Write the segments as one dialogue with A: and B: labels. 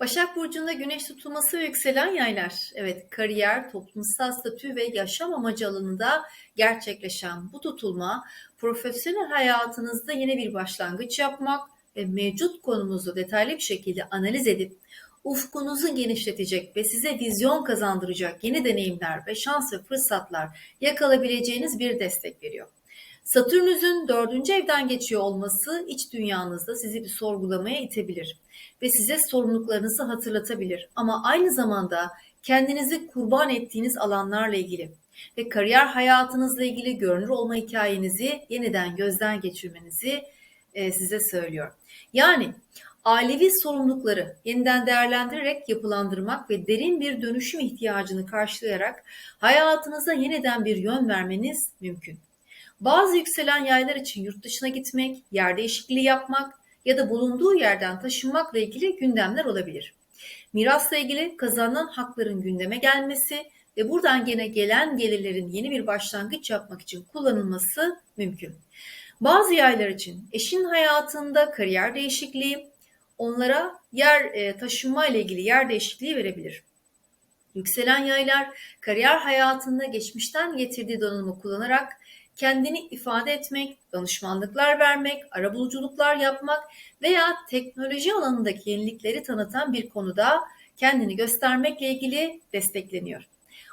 A: Başak Burcu'nda güneş tutulması ve yükselen yaylar. Evet, kariyer, toplumsal statü ve yaşam amacı alanında gerçekleşen bu tutulma, profesyonel hayatınızda yeni bir başlangıç yapmak ve mevcut konumuzu detaylı bir şekilde analiz edip ufkunuzu genişletecek ve size vizyon kazandıracak yeni deneyimler ve şans ve fırsatlar yakalayabileceğiniz bir destek veriyor. Satürnüs'ün dördüncü evden geçiyor olması iç dünyanızda sizi bir sorgulamaya itebilir ve size sorumluluklarınızı hatırlatabilir. Ama aynı zamanda kendinizi kurban ettiğiniz alanlarla ilgili ve kariyer hayatınızla ilgili görünür olma hikayenizi yeniden gözden geçirmenizi size söylüyor. Yani ailevi sorumlulukları yeniden değerlendirerek yapılandırmak ve derin bir dönüşüm ihtiyacını karşılayarak hayatınıza yeniden bir yön vermeniz mümkün. Bazı yükselen yaylar için yurt dışına gitmek, yer değişikliği yapmak ya da bulunduğu yerden taşınmakla ilgili gündemler olabilir. Mirasla ilgili kazanılan hakların gündeme gelmesi ve buradan gene gelen gelirlerin yeni bir başlangıç yapmak için kullanılması mümkün. Bazı yaylar için eşin hayatında kariyer değişikliği, onlara yer e, taşınma ile ilgili yer değişikliği verebilir. Yükselen yaylar kariyer hayatında geçmişten getirdiği donanımı kullanarak kendini ifade etmek, danışmanlıklar vermek, arabuluculuklar yapmak veya teknoloji alanındaki yenilikleri tanıtan bir konuda kendini göstermekle ilgili destekleniyor.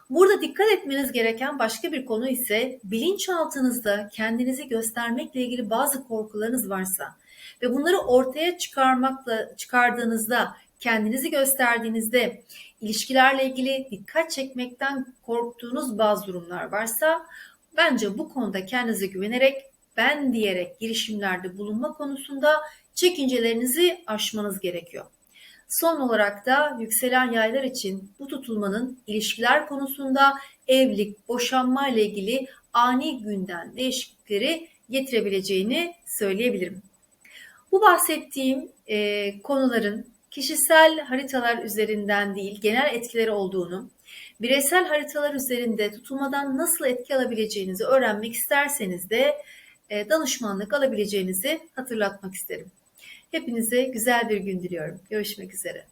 A: Burada dikkat etmeniz gereken başka bir konu ise bilinçaltınızda kendinizi göstermekle ilgili bazı korkularınız varsa ve bunları ortaya çıkarmakla çıkardığınızda, kendinizi gösterdiğinizde ilişkilerle ilgili dikkat çekmekten korktuğunuz bazı durumlar varsa Bence bu konuda kendinize güvenerek ben diyerek girişimlerde bulunma konusunda çekincelerinizi aşmanız gerekiyor. Son olarak da yükselen yaylar için bu tutulmanın ilişkiler konusunda evlilik, boşanma ile ilgili ani günden değişiklikleri getirebileceğini söyleyebilirim. Bu bahsettiğim e, konuların kişisel haritalar üzerinden değil genel etkileri olduğunu, bireysel haritalar üzerinde tutulmadan nasıl etki alabileceğinizi öğrenmek isterseniz de e, danışmanlık alabileceğinizi hatırlatmak isterim. Hepinize güzel bir gün diliyorum. Görüşmek üzere.